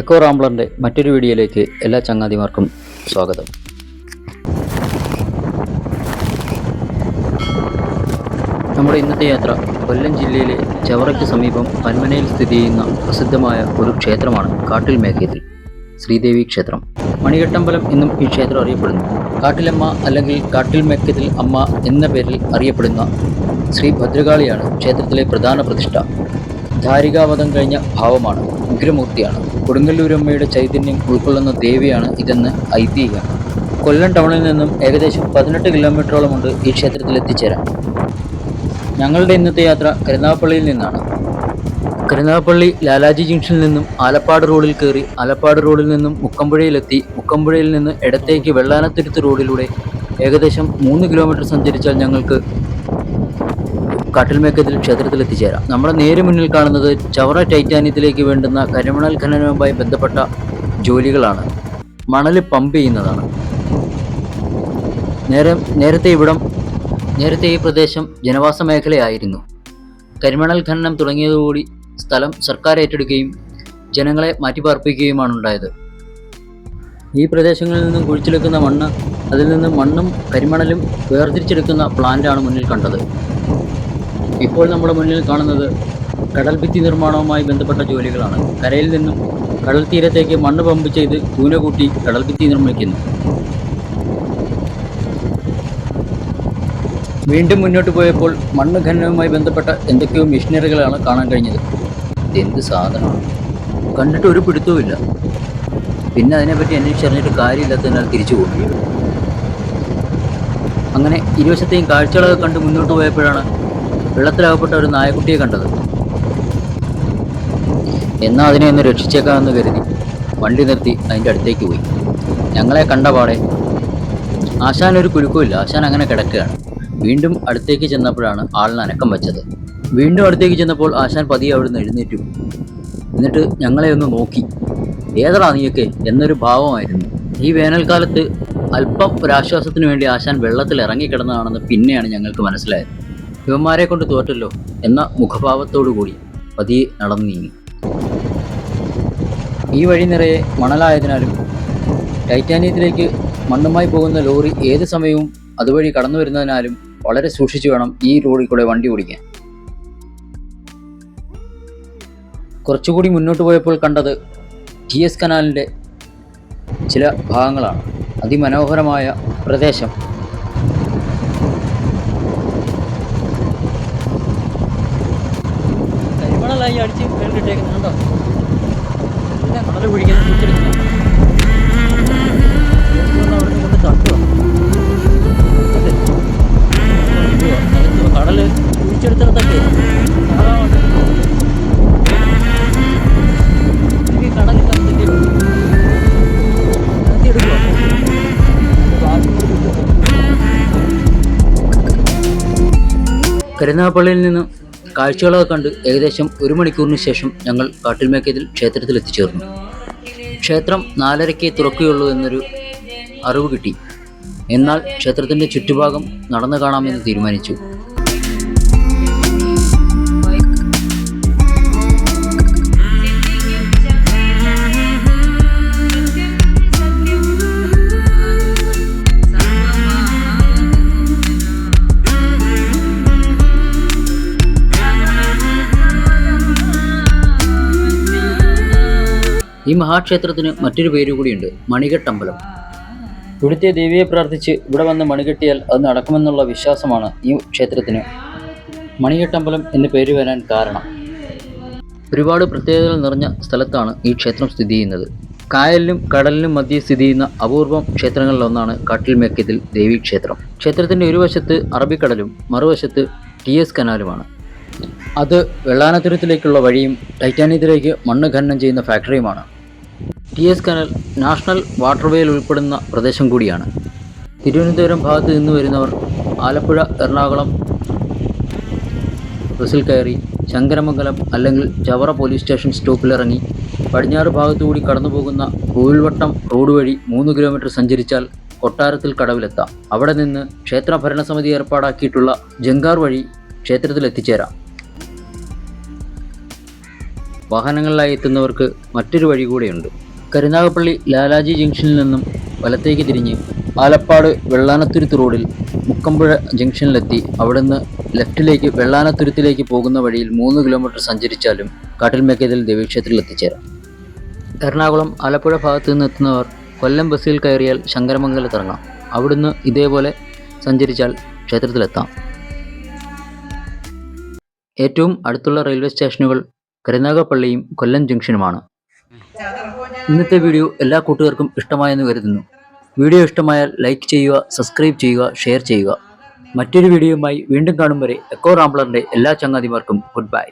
Echo റാംബ്ലറിന്റെ മറ്റൊരു വീഡിയോയിലേക്ക് എല്ലാ ചങ്ങാതിമാർക്കും സ്വാഗതം. നമ്മുടെ ഇന്നത്തെ യാത്ര കൊല്ലം ജില്ലയിലെ ചവറയ്ക്ക് സമീപം പന്മനയിൽ സ്ഥിതി ചെയ്യുന്ന പ്രസിദ്ധമായ ഒരു ക്ഷേത്രമാണ് കാട്ടിൽ മേഘത്തിൽ ശ്രീദേവി ക്ഷേത്രം. മണികെട്ടമ്പലം എന്നും ഈ ക്ഷേത്രം അറിയപ്പെടുന്നു. കാട്ടിലമ്മ അല്ലെങ്കിൽ കാട്ടിൽ മേക്കത്തിൽ അമ്മ എന്ന പേരിൽ അറിയപ്പെടുന്ന ശ്രീ ഭദ്രകാളിയാണ് ക്ഷേത്രത്തിലെ പ്രധാന പ്രതിഷ്ഠ. ധാരികാവധം കഴിഞ്ഞ ഭാവമാണ് ഉഗ്രമൂർത്തിയാണ്. കൊടുങ്ങല്ലൂരമ്മയുടെ ചൈതന്യം ഉൾക്കൊള്ളുന്ന ദേവിയാണ് ഇതെന്ന് ഐതിഹ്യം. കൊല്ലം ടൗണിൽ നിന്നും ഏകദേശം പതിനെട്ട് കിലോമീറ്ററോളം ഉണ്ട് ഈ ക്ഷേത്രത്തിൽ എത്തിച്ചേരാൻ. ഞങ്ങളുടെ ഇന്നത്തെ യാത്ര കരുനാഗപ്പള്ളിയിൽ നിന്നാണ്. കരുനാഗപ്പള്ളി ലാലാജി ജംഗ്ഷനിൽ നിന്നും ആലപ്പാട് റോഡിൽ കയറി ആലപ്പാട് റോഡിൽ നിന്നും മുക്കമ്പുഴയിലെത്തി മുക്കമ്പുഴയിൽ നിന്ന് ഇടത്തേക്ക് വെള്ളാനത്തുരുത്ത് റോഡിലൂടെ ഏകദേശം മൂന്ന് കിലോമീറ്റർ സഞ്ചരിച്ചാൽ ഞങ്ങൾക്ക് കാട്ടിൽമേക്കത്തിൽ ക്ഷേത്രത്തിൽ എത്തിച്ചേരാം നമ്മുടെ നേരെ മുന്നിൽ കാണുന്നത് ചവറ ടൈറ്റാനിയത്തിലേക്ക് വേണ്ടുന്ന കരിമണൽ ഖനനവുമായി ബന്ധപ്പെട്ട ജോലികളാണ്. മണൽ പമ്പ് ചെയ്യുന്നതാണ്. നേരെ നേരത്തെ ഇവിടം നേരത്തെ ഈ പ്രദേശം ജനവാസ മേഖലയായിരുന്നു. കരിമണൽ ഖനനം തുടങ്ങിയതോടുകൂടി സ്ഥലം സർക്കാർ ഏറ്റെടുക്കുകയും ജനങ്ങളെ മാറ്റിപ്പാർപ്പിക്കുകയുമാണ് ഉണ്ടായത് ഈ പ്രദേശങ്ങളിൽ നിന്നും കുഴിച്ചെടുക്കുന്ന മണ്ണ് അതിൽ നിന്ന് മണ്ണും കരിമണലും വേർതിരിച്ചെടുക്കുന്ന പ്ലാന്റാണ് മുന്നിൽ കണ്ടത്. ഇപ്പോൾ നമ്മുടെ മുന്നിൽ കാണുന്നത് കടൽ ഭിത്തി നിർമ്മാണവുമായി ബന്ധപ്പെട്ട ജോലികളാണ്. കരയിൽ നിന്നും കടൽ തീരത്തേക്ക് മണ്ണ് പമ്പ് ചെയ്ത് കൂന കൂട്ടി കടൽ ഭിത്തി നിർമ്മിക്കുന്നു. വീണ്ടും മുന്നോട്ട് പോയപ്പോൾ മണ്ണ് ഖനനവുമായി ബന്ധപ്പെട്ട എന്തൊക്കെയോ മെഷീനറികളാണ് കാണാൻ കഴിഞ്ഞത്. എന്ത് സാധനമാണ്? കണ്ടിട്ട് ഒരു പിടുത്തവുമില്ല പിന്നെ അതിനെപ്പറ്റി അന്വേഷിച്ചറിഞ്ഞിട്ട് കാര്യമില്ലാത്തതിനാൽ തിരിച്ചു പോകും അങ്ങനെ ഇരുവശത്തെയും കാഴ്ചകളൊക്കെ കണ്ട് മുന്നോട്ട് പോയപ്പോഴാണ് വെള്ളത്തിലകപ്പെട്ട ഒരു നായക്കുട്ടിയെ കണ്ടത്. എന്നാൽ അതിനെ ഒന്ന് രക്ഷിച്ചേക്കാമെന്ന് കരുതി വണ്ടി നിർത്തി അതിന്റെ അടുത്തേക്ക് പോയി. ഞങ്ങളെ കണ്ട പാടെ ആശാൻ ഒരു കുരുക്കുമില്ല ആശാൻ അങ്ങനെ കിടക്കുകയാണ്. വീണ്ടും അടുത്തേക്ക് ചെന്നപ്പോഴാണ് ആളിന് അനക്കം വെച്ചത്. വീണ്ടും അടുത്തേക്ക് ചെന്നപ്പോൾ ആശാൻ പതിയെ അവിടുന്ന് എഴുന്നേറ്റു എന്നിട്ട് ഞങ്ങളെ ഒന്ന് നോക്കി. ഏതടാ നീയൊക്കെ? എന്നൊരു ഭാവമായിരുന്നു. ഈ വേനൽക്കാലത്ത് അല്പം ഒരാശ്വാസത്തിന് വേണ്ടി ആശാൻ വെള്ളത്തിൽ ഇറങ്ങിക്കിടന്നതാണെന്ന് പിന്നെയാണ് ഞങ്ങൾക്ക് മനസ്സിലായത്. ഇവന്മാരെ കൊണ്ട് തോറ്റല്ലോ എന്ന മുഖഭാവത്തോടു കൂടി പതിയെ നടന്നു നീങ്ങി. ഈ വഴി നിറയെ മണലായതിനാലും ടൈറ്റാനിയത്തിലേക്ക് മണ്ണുമായി പോകുന്ന ലോറി ഏത് സമയവും അതുവഴി കടന്നു വരുന്നതിനാലും വളരെ സൂക്ഷിച്ചു വേണം ഈ റോഡിൽ കൂടെ വണ്ടി ഓടിക്കാൻ. കുറച്ചുകൂടി മുന്നോട്ട് പോയപ്പോൾ കണ്ടത് ടി എസ് കനാലിന്റെ ചില ഭാഗങ്ങളാണ്. അതിമനോഹരമായ പ്രദേശം കരിമണലായി അടിച്ച് വേണ്ടിട്ടേക്കുന്നുണ്ടോ പിന്നെ കടൽ കടത്തിയെടുക്കുവാ. കരുനാഗപ്പള്ളിയിൽ നിന്ന് കാഴ്ചകളൊക്കെ കണ്ട് ഏകദേശം ഒരു മണിക്കൂറിന് ശേഷം ഞങ്ങൾ കാട്ടിൽമേക്കതിൽ ക്ഷേത്രത്തിൽ എത്തിച്ചേർന്നു ക്ഷേത്രം നാലരയ്ക്ക് തുറക്കുകയുള്ളൂ എന്നൊരു അറിവ് കിട്ടി. എന്നാൽ ക്ഷേത്രത്തിന്റെ ചുറ്റുഭാഗം നടന്നു കാണാമെന്ന് തീരുമാനിച്ചു. ഈ മഹാക്ഷേത്രത്തിന് മറ്റൊരു പേര് കൂടിയുണ്ട് മണികെട്ടമ്പലം. ഇവിടുത്തെ ദേവിയെ പ്രാർത്ഥിച്ച് ഇവിടെ വന്ന് മണികെട്ടിയാൽ അത് നടക്കുമെന്നുള്ള വിശ്വാസമാണ് ഈ ക്ഷേത്രത്തിന്. മണികെട്ടമ്പലം എന്ന് പേര് വരാൻ കാരണം. ഒരുപാട് പ്രത്യേകതകൾ നിറഞ്ഞ സ്ഥലത്താണ് ഈ ക്ഷേത്രം സ്ഥിതി ചെയ്യുന്നത്. കായലിനും കടലിനും മധ്യേ സ്ഥിതി ചെയ്യുന്ന അപൂർവം ക്ഷേത്രങ്ങളിലൊന്നാണ് കാട്ടിൽ മേക്കത്തിൽ ദേവി ക്ഷേത്രം. ക്ഷേത്രത്തിന്റെ ഒരു വശത്ത് അറബിക്കടലും മറുവശത്ത് ടി എസ് കനാലുമാണ്. അത് വെള്ളാനത്തുരത്തിലേക്കുള്ള വഴിയും ടൈറ്റാനിയത്തിലേക്ക് മണ്ണ് ഖനനം ചെയ്യുന്ന ഫാക്ടറിയുമാണ്. ടി എസ് കനാൽ നാഷണൽ വാട്ടർവേയിൽ ഉൾപ്പെടുന്ന പ്രദേശം കൂടിയാണ്. തിരുവനന്തപുരം ഭാഗത്ത് നിന്ന് വരുന്നവർ ആലപ്പുഴ എറണാകുളം ബസ്സിൽ കയറി ശങ്കരമംഗലം അല്ലെങ്കിൽ ചവറ പോലീസ് സ്റ്റേഷൻ സ്റ്റോപ്പിലിറങ്ങി പടിഞ്ഞാറ് ഭാഗത്തുകൂടി കടന്നു പോകുന്ന കോവിൽവട്ടം റോഡ് വഴി മൂന്ന് കിലോമീറ്റർ സഞ്ചരിച്ചാൽ കൊട്ടാരത്തിൽ കടവിലെത്താം. അവിടെ നിന്ന് ക്ഷേത്ര ഭരണസമിതി ഏർപ്പാടാക്കിയിട്ടുള്ള ജങ്കാർ വഴി ക്ഷേത്രത്തിൽ എത്തിച്ചേരാം. വാഹനങ്ങളിലായി എത്തുന്നവർക്ക് മറ്റൊരു വഴി കൂടെയുണ്ട്. കരുനാഗപ്പള്ളി ലാലാജി ജംഗ്ഷനിൽ നിന്നും വലത്തേക്ക് തിരിഞ്ഞ് ആലപ്പാട് വെള്ളാനത്തുരുത്ത് റോഡിൽ മുക്കമ്പുഴ ജംഗ്ഷനിലെത്തി. അവിടുന്ന് ലെഫ്റ്റിലേക്ക് വെള്ളാനത്തുരുത്തിലേക്ക് പോകുന്ന വഴിയിൽ മൂന്ന് കിലോമീറ്റർ സഞ്ചരിച്ചാലും കാട്ടിൽ മേക്കേതിൽ ദേവീക്ഷേത്രത്തിൽ എത്തിച്ചേരാം. എറണാകുളം ആലപ്പുഴ ഭാഗത്തു നിന്ന് എത്തുന്നവർ കൊല്ലം ബസ്സിൽ കയറിയാൽ ശങ്കരമംഗലത്തിറങ്ങാം അവിടുന്ന് ഇതേപോലെ സഞ്ചരിച്ചാൽ ക്ഷേത്രത്തിലെത്താം. ഏറ്റവും അടുത്തുള്ള റെയിൽവേ സ്റ്റേഷനുകൾ കരുനാഗപ്പള്ളിയും കൊല്ലം ജംഗ്ഷനുമാണ്. ഇന്നത്തെ വീഡിയോ എല്ലാ കൂട്ടുകാർക്കും ഇഷ്ടമായെന്ന് കരുതുന്നു. വീഡിയോ ഇഷ്ടമായാൽ ലൈക്ക് ചെയ്യുക സബ്സ്ക്രൈബ് ചെയ്യുക ഷെയർ ചെയ്യുക. മറ്റൊരു വീഡിയോയുമായി വീണ്ടും കാണും വരെ എക്കോ റാംബ്ലറിന്റെ എല്ലാ ചങ്ങാതിമാർക്കും ഗുഡ് ബൈ.